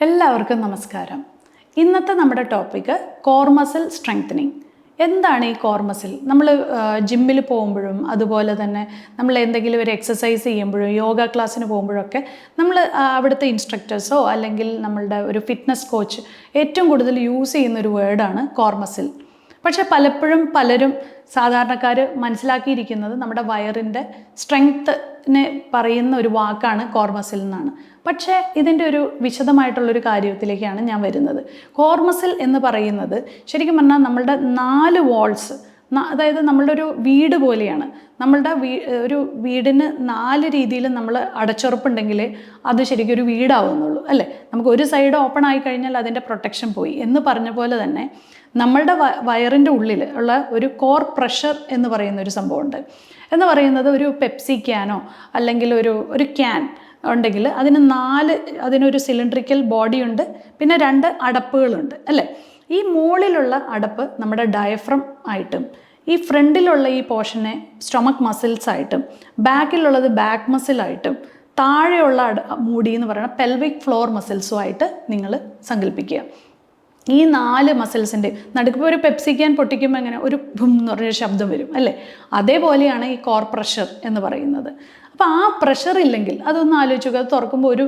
എല്ലാവർക്കും നമസ്കാരം. ഇന്നത്തെ നമ്മുടെ ടോപ്പിക്ക് കോർമസിൽ സ്ട്രെങ്തനിങ് എന്താണ് ഈ കോർ മസിൽ നമ്മൾ ജിമ്മിൽ പോകുമ്പോഴും അതുപോലെ തന്നെ നമ്മൾ എന്തെങ്കിലും ഒരു എക്സസൈസ് ചെയ്യുമ്പോഴും യോഗ ക്ലാസ്സിന് പോകുമ്പോഴൊക്കെ നമ്മൾ അവിടുത്തെ ഇൻസ്ട്രക്ടേഴ്സോ അല്ലെങ്കിൽ നമ്മളുടെ ഒരു ഫിറ്റ്നസ് കോച്ച് ഏറ്റവും കൂടുതൽ യൂസ് ചെയ്യുന്ന ഒരു വേർഡാണ് കോർമസിൽ പക്ഷെ പലപ്പോഴും പലരും സാധാരണക്കാർ മനസ്സിലാക്കിയിരിക്കുന്നത് നമ്മുടെ വയറിന്റെ സ്ട്രെങ്ത്തിനെ പറയുന്ന ഒരു വാക്കാണ് കോർമസിൽ എന്നാണ് പക്ഷേ ഇതിന്റെ ഒരു വിശദമായിട്ടുള്ളൊരു കാര്യത്തിലേക്കാണ് ഞാൻ വരുന്നത്. കോർമസിൽ എന്ന് പറയുന്നത് ശരിക്കും പറഞ്ഞാൽ നമ്മളുടെ നാല് വാൾസ് അതായത് നമ്മളുടെ ഒരു വീട് പോലെയാണ്. നമ്മളുടെ വീ ഒരു വീടിന് നാല് രീതിയിൽ നമ്മൾ അടച്ചുറപ്പുണ്ടെങ്കിൽ അത് ശരിക്കും ഒരു വീടാവുന്നുള്ളൂ അല്ലേ? നമുക്ക് ഒരു സൈഡ് ഓപ്പൺ ആയി കഴിഞ്ഞാൽ അതിന്റെ പ്രൊട്ടക്ഷൻ പോയി. എന്ന് പറഞ്ഞ പോലെ തന്നെ നമ്മളുടെ വയറിന്റെ ഉള്ളിൽ ഉള്ള ഒരു കോർ പ്രഷർ എന്ന് പറയുന്ന ഒരു സംഭവമുണ്ട്. എന്ന് പറയുന്നത് ഒരു പെപ്സി ക്യാനോ അല്ലെങ്കിൽ ഒരു ഒരു ക്യാൻ ഉണ്ടെങ്കിൽ അതിന് നാല് അതിനൊരു സിലിണ്ട്രിക്കൽ ബോഡി ഉണ്ട് പിന്നെ രണ്ട് അടപ്പുകളുണ്ട് അല്ലേ? ഈ മുകളിലുള്ള അടപ്പ് നമ്മുടെ ഡയഫ്രം ആയിട്ടും ഈ ഫ്രണ്ടിലുള്ള ഈ പോർഷനെ സ്റ്റൊമക് മസിൽസ് ആയിട്ടും ബാക്കിലുള്ളത് ബാക്ക് മസിലായിട്ടും താഴെയുള്ള മൂടി എന്ന് പറയുന്ന പെൽവിക് ഫ്ലോർ മസിൽസും ആയിട്ട് നിങ്ങൾ സങ്കല്പിക്കുക ഈ നാല് മസിൽസിന്റെ നടുക്കിപ്പോൾ ഒരു പെപ്സിക്കാൻ പൊട്ടിക്കുമ്പോൾ എങ്ങനെ ഒരു ഭും എന്ന് പറഞ്ഞൊരു ശബ്ദം വരും അല്ലേ? അതേപോലെയാണ് ഈ കോർ പ്രഷർ എന്ന് പറയുന്നത്. അപ്പോൾ ആ പ്രഷർ ഇല്ലെങ്കിൽ അതൊന്ന് ആലോചിക്കുക അത് തുറക്കുമ്പോൾ ഒരു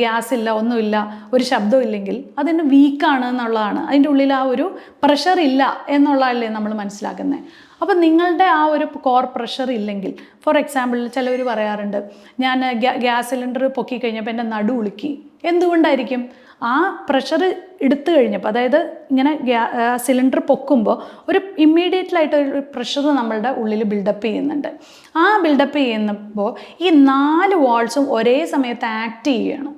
ഗ്യാസ് ഇല്ല ഒന്നുമില്ല ഒരു ശബ്ദം ഇല്ലെങ്കിൽ അതിന് വീക്കാണ് എന്നുള്ളതാണ്. അതിന്റെ ഉള്ളിൽ ആ ഒരു പ്രഷർ ഇല്ല എന്നുള്ളതല്ലേ നമ്മൾ മനസ്സിലാക്കുന്നത് അപ്പം നിങ്ങളുടെ ആ ഒരു കോർ പ്രഷർ ഇല്ലെങ്കിൽ ഫോർ എക്സാമ്പിൾ ചിലവർ പറയാറുണ്ട് ഞാൻ ഗ്യാസ് സിലിണ്ടർ പൊക്കി കഴിഞ്ഞപ്പോൾ എന്റെ നടു ഉളുക്കി. എന്തുകൊണ്ടായിരിക്കും? ആ പ്രഷർ എടുത്തു കഴിഞ്ഞപ്പോൾ അതായത് ഇങ്ങനെ സിലിണ്ടർ പൊക്കുമ്പോൾ ഒരു ഇമ്മീഡിയറ്റ്ലായിട്ട് ഒരു പ്രഷർ നമ്മളുടെ ഉള്ളിൽ ബിൽഡപ്പ് ചെയ്യുന്നുണ്ട്. ആ ബിൽഡപ്പ് ചെയ്യുമ്പോൾ ഈ നാല് വാൾസും ഒരേ സമയത്ത് ആക്ട് ചെയ്യുകയാണ്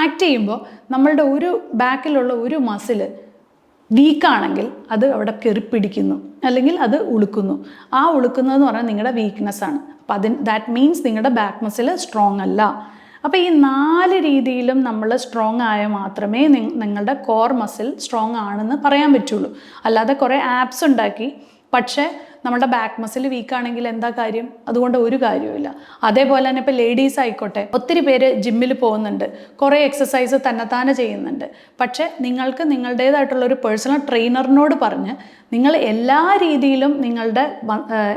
ആക്ട് ചെയ്യുമ്പോൾ നമ്മളുടെ ഒരു ബാക്കിലുള്ള ഒരു മസിൽ വീക്കാണെങ്കിൽ അത് അവിടെ കയറി പിടിക്കുന്നു അല്ലെങ്കിൽ അത് ഉളുക്കുന്നു. ആ ഉളുക്കുന്നതെന്ന് പറഞ്ഞാൽ നിങ്ങളുടെ വീക്ക്നെസ് ആണ്. അപ്പം അതിന് ദാറ്റ് മീൻസ് നിങ്ങളുടെ ബാക്ക് മസിൽ സ്ട്രോങ് അല്ല. അപ്പോൾ ഈ നാല് രീതിയിലും നമ്മൾ സ്ട്രോങ് ആയ മാത്രമേ നിങ്ങളുടെ കോർ മസിൽ സ്ട്രോങ് ആണെന്ന് പറയാൻ പറ്റുള്ളൂ. അല്ലാതെ കുറേ ആപ്സ് ഉണ്ടാക്കി പക്ഷേ നമ്മുടെ ബാക്ക് മസിൽ വീക്ക് ആണെങ്കിൽ എന്താ കാര്യം? അതുകൊണ്ട് ഒരു കാര്യവുമില്ല. അതേപോലെ തന്നെ ഇപ്പോൾ ലേഡീസ് ആയിക്കോട്ടെ ഒത്തിരി പേര് ജിമ്മിൽ പോകുന്നുണ്ട്. കുറേ എക്സസൈസ് തന്നെത്താനെ ചെയ്യുന്നുണ്ട്. പക്ഷേ നിങ്ങൾക്ക് നിങ്ങളുടേതായിട്ടുള്ള ഒരു പേഴ്സണൽ ട്രെയിനറിനോട് പറഞ്ഞ് നിങ്ങൾ എല്ലാ രീതിയിലും നിങ്ങളുടെ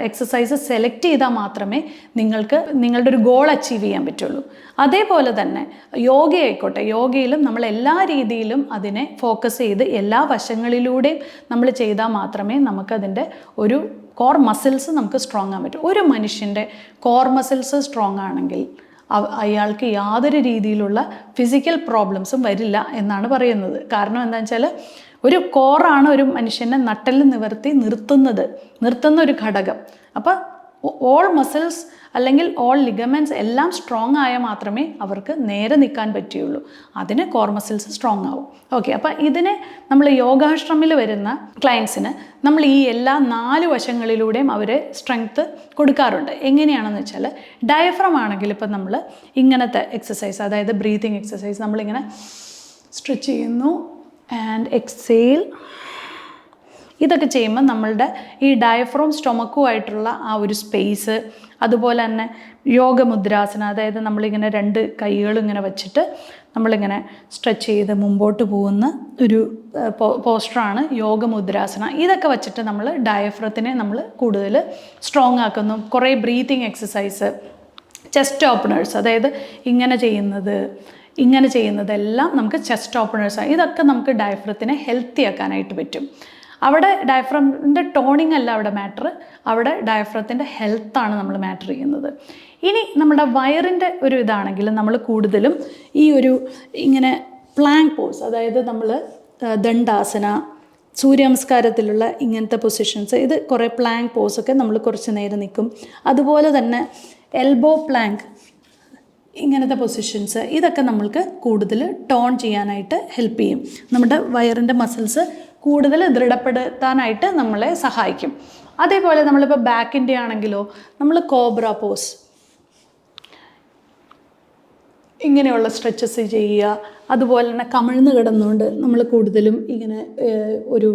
എക്സസൈസ് സെലക്ട് ചെയ്താൽ മാത്രമേ നിങ്ങൾക്ക് നിങ്ങളുടെ ഒരു ഗോൾ അച്ചീവ് ചെയ്യാൻ പറ്റുള്ളൂ. അതേപോലെ തന്നെ യോഗയായിക്കോട്ടെ യോഗയിലും നമ്മൾ എല്ലാ രീതിയിലും അതിനെ ഫോക്കസ് ചെയ്ത് എല്ലാ വശങ്ങളിലൂടെയും നമ്മൾ ചെയ്താൽ മാത്രമേ നമുക്കതിന്റെ ഒരു കോർ മസിൽസ് നമുക്ക് സ്ട്രോങ് ആകാൻ പറ്റും. ഒരു മനുഷ്യന്റെ കോർ മസിൽസ് സ്ട്രോങ് ആണെങ്കിൽ അയാൾക്ക് യാതൊരു രീതിയിലുള്ള ഫിസിക്കൽ പ്രോബ്ലംസും വരില്ല എന്നാണ് പറയുന്നത്. കാരണം എന്താണെന്ന് വെച്ചാൽ ഒരു കോറാണ് ഒരു മനുഷ്യനെ നട്ടൽ നിവർത്തി നിർത്തുന്നത് നിർത്തുന്ന ഒരു ഘടകം. അപ്പോൾ ഓൾ മസിൽസ് അല്ലെങ്കിൽ ഓൾ ലിഗമെന്റ്സ് എല്ലാം സ്ട്രോങ് ആയാൽ മാത്രമേ അവർക്ക് നേരെ നിൽക്കാൻ പറ്റുകയുള്ളൂ. അതിന് കോർ മസിൽസ് സ്ട്രോങ് ആവും. ഓക്കെ അപ്പോൾ ഇതിനെ നമ്മൾ യോഗാശ്രമിൽ വരുന്ന ക്ലയൻസിന് നമ്മൾ ഈ എല്ലാ നാല് വശങ്ങളിലൂടെയും അവരെ സ്ട്രെങ്ത്ത് കൊടുക്കാറുണ്ട്. എങ്ങനെയാണെന്ന് വെച്ചാൽ ഡയഫ്രം ആണെങ്കിൽ ഇപ്പം നമ്മൾ ഇങ്ങനത്തെ എക്സസൈസ് അതായത് ബ്രീതിങ് എക്സസൈസ് നമ്മളിങ്ങനെ സ്ട്രെച്ച് ചെയ്യുന്നു ആൻഡ് എക്സെയിൽ ഇതൊക്കെ ചെയ്യുമ്പോൾ നമ്മളുടെ ഈ ഡയഫ്രോം സ്റ്റൊമക്കുമായിട്ടുള്ള ആ ഒരു സ്പേസ് അതുപോലെ തന്നെ യോഗമുദ്രാസന അതായത് നമ്മളിങ്ങനെ രണ്ട് കൈകളിങ്ങനെ വെച്ചിട്ട് നമ്മളിങ്ങനെ സ്ട്രെച്ച് ചെയ്ത് മുമ്പോട്ട് പോകുന്ന ഒരു പോസ്റ്ററാണ് യോഗമുദ്രാസന. ഇതൊക്കെ വെച്ചിട്ട് നമ്മൾ ഡയഫ്രത്തിനെ നമ്മൾ കൂടുതൽ സ്ട്രോങ് ആക്കുന്നു. കുറേ ബ്രീത്തിങ് എക്സസൈസ് ചെസ്റ്റ് ഓപ്പണേഴ്സ് അതായത് ഇങ്ങനെ ചെയ്യുന്നത് ഇങ്ങനെ ചെയ്യുന്നതെല്ലാം നമുക്ക് ചെസ്റ്റ് ഓപ്പണേഴ്സാണ് ഇതൊക്കെ നമുക്ക് ഡയഫ്രത്തിനെ ഹെൽത്തി ആക്കാനായിട്ട് പറ്റും. അവിടെ ഡയഫ്രമിന്റെ ടോണിങ് അല്ല അവിടെ മാറ്റർ അവിടെ ഡയഫ്രത്തിന്റെ ഹെൽത്താണ് നമ്മൾ മാറ്റർ ചെയ്യുന്നത്. ഇനി നമ്മുടെ വയറിന്റെ ഒരു ഇതാണെങ്കിൽ നമ്മൾ കൂടുതലും ഈ ഒരു ഇങ്ങനെ പ്ലാങ്ക് പോസ് അതായത് നമ്മൾ ദണ്ഡാസന സൂര്യനമസ്കാരത്തിലുള്ള ഇങ്ങനത്തെ പൊസിഷൻസ് ഇത് കുറേ പ്ലാങ്ക് പോസൊക്കെ നമ്മൾ കുറച്ച് നേരം നിൽക്കും അതുപോലെ തന്നെ എൽബോ പ്ലാങ്ക് ഇങ്ങനത്തെ പൊസിഷൻസ് ഇതൊക്കെ നമ്മൾക്ക് കൂടുതൽ ടോൺ ചെയ്യാനായിട്ട് ഹെൽപ്പ് ചെയ്യും. നമ്മുടെ വയറിന്റെ മസിൽസ് കൂടുതൽ ദൃഢപ്പെടുത്താനായിട്ട് നമ്മളെ സഹായിക്കും. അതേപോലെ നമ്മളിപ്പോൾ ബാക്കിന്റെ ആണെങ്കിലോ നമ്മൾ കോബ്ര പോസ്. ഇങ്ങനെയുള്ള സ്ട്രെച്ചസ് ചെയ്യുക. അതുപോലെ തന്നെ കമിഴ്ന്ന് കിടന്നുകൊണ്ട് നമ്മൾ കൂടുതലും ഇങ്ങനെ ഒരു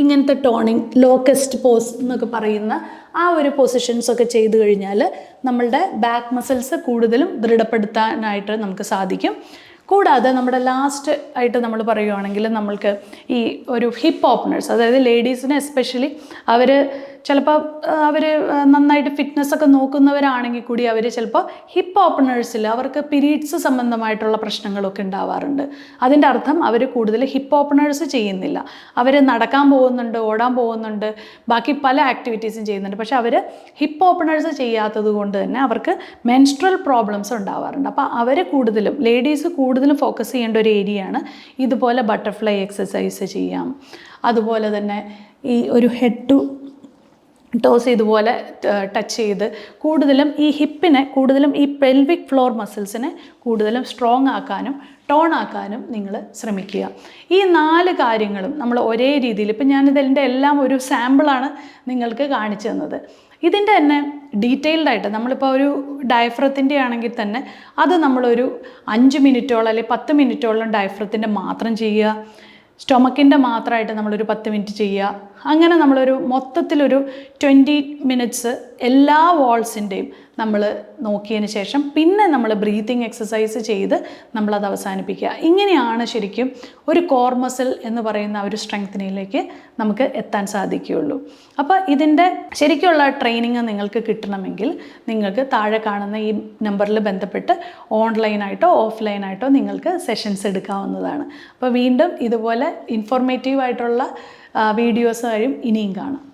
ഇങ്ങനത്തെ ടോണിങ് ലോക്കസ്റ്റ് പോസ് എന്നൊക്കെ പറയുന്ന ആ ഒരു പൊസിഷൻസ് ഒക്കെ ചെയ്തു കഴിഞ്ഞാൽ നമ്മളുടെ ബാക്ക് മസിൽസ് കൂടുതലും ദൃഢപ്പെടുത്താനായിട്ട് നമുക്ക് സാധിക്കും. കൂടാതെ നമ്മുടെ ലാസ്റ്റ് ആയിട്ട് നമ്മൾ പറയുകയാണെങ്കിൽ നമ്മൾക്ക് ഈ ഒരു ഹിപ്പ് ഓപ്പണേഴ്സ് അതായത് ലേഡീസിന് എസ്പെഷ്യലി അവർ ചിലപ്പോൾ അവർ നന്നായിട്ട് ഫിറ്റ്നസ് ഒക്കെ നോക്കുന്നവരാണെങ്കിൽ കൂടി അവർ ചിലപ്പോൾ ഹിപ്പ് ഓപ്പണേഴ്സിൽ അവർക്ക് പിരീഡ്സ് സംബന്ധമായിട്ടുള്ള പ്രശ്നങ്ങളൊക്കെ ഉണ്ടാവാറുണ്ട്. അതിന്റെ അർത്ഥം അവർ കൂടുതൽ ഹിപ്പ് ഓപ്പണേഴ്സ് ചെയ്യുന്നില്ല. അവർ നടക്കാൻ പോകുന്നുണ്ട് ഓടാൻ പോകുന്നുണ്ട് ബാക്കി പല ആക്ടിവിറ്റീസും ചെയ്യുന്നുണ്ട്. പക്ഷേ അവർ ഹിപ്പ് ഓപ്പണേഴ്സ് ചെയ്യാത്തത് കൊണ്ട് തന്നെ അവർക്ക് മെൻസ്ട്രൽ പ്രോബ്ലംസ് ഉണ്ടാവാറുണ്ട്. അപ്പോൾ അവർ കൂടുതലും ലേഡീസ് കൂടുതലും ഫോക്കസ് ചെയ്യേണ്ട ഒരു ഏരിയയാണ് ഇതുപോലെ ബട്ടർഫ്ലൈ എക്സസൈസ് ചെയ്യാം. അതുപോലെ തന്നെ ഈ ഒരു ഹെഡ് ടു ടോസ് ഇതുപോലെ ടച്ച് ചെയ്ത് കൂടുതലും ഈ ഹിപ്പിനെ കൂടുതലും ഈ പെൽവിക് ഫ്ലോർ മസിൽസിനെ കൂടുതലും സ്ട്രോങ് ആക്കാനും ടോൺ ആക്കാനും നിങ്ങൾ ശ്രമിക്കുക. ഈ നാല് കാര്യങ്ങളും നമ്മൾ ഒരേ രീതിയിൽ ഇപ്പം ഞാനിതിന്റെ എല്ലാം ഒരു സാമ്പിളാണ് നിങ്ങൾക്ക് കാണിച്ചു തന്നത്. ഇതിന്റെ തന്നെ ഡീറ്റെയിൽഡ് ആയിട്ട് നമ്മളിപ്പോൾ ഒരു ഡയഫ്രത്തിന്റെ ആണെങ്കിൽ തന്നെ അത് നമ്മളൊരു അഞ്ച് മിനിറ്റോളം അല്ലെങ്കിൽ പത്ത് മിനിറ്റോളം ഡയഫ്രത്തിന്റെ മാത്രം ചെയ്യുക. സ്റ്റൊമക്കിന്റെ മാത്രമായിട്ട് നമ്മളൊരു പത്ത് മിനിറ്റ് ചെയ്യുക. അങ്ങനെ നമ്മളൊരു മൊത്തത്തിലൊരു ട്വന്റി മിനിറ്റ്സ് എല്ലാ വാൾസിന്റെയും നമ്മൾ നോക്കിയതിന് ശേഷം പിന്നെ നമ്മൾ ബ്രീത്തിങ് എക്സസൈസ് ചെയ്ത് നമ്മളത് അവസാനിപ്പിക്കുക. ഇങ്ങനെയാണ് ശരിക്കും ഒരു കോർ മസിൽ എന്ന് പറയുന്ന ഒരു സ്ട്രെങ്തനിലേക്ക് നമുക്ക് എത്താൻ സാധിക്കുകയുള്ളൂ. അപ്പോൾ ഇതിന്റെ ശരിക്കുള്ള ട്രെയിനിങ് നിങ്ങൾക്ക് കിട്ടണമെങ്കിൽ നിങ്ങൾക്ക് താഴെ കാണുന്ന ഈ നമ്പറിൽ ബന്ധപ്പെട്ട് ഓൺലൈനായിട്ടോ ഓഫ്ലൈനായിട്ടോ നിങ്ങൾക്ക് സെഷൻസ് എടുക്കാവുന്നതാണ്. അപ്പോൾ വീണ്ടും ഇതുപോലെ ഇൻഫോർമേറ്റീവ് ആയിട്ടുള്ള വീഡിയോസ് വരും ഇനിയും കാണാം.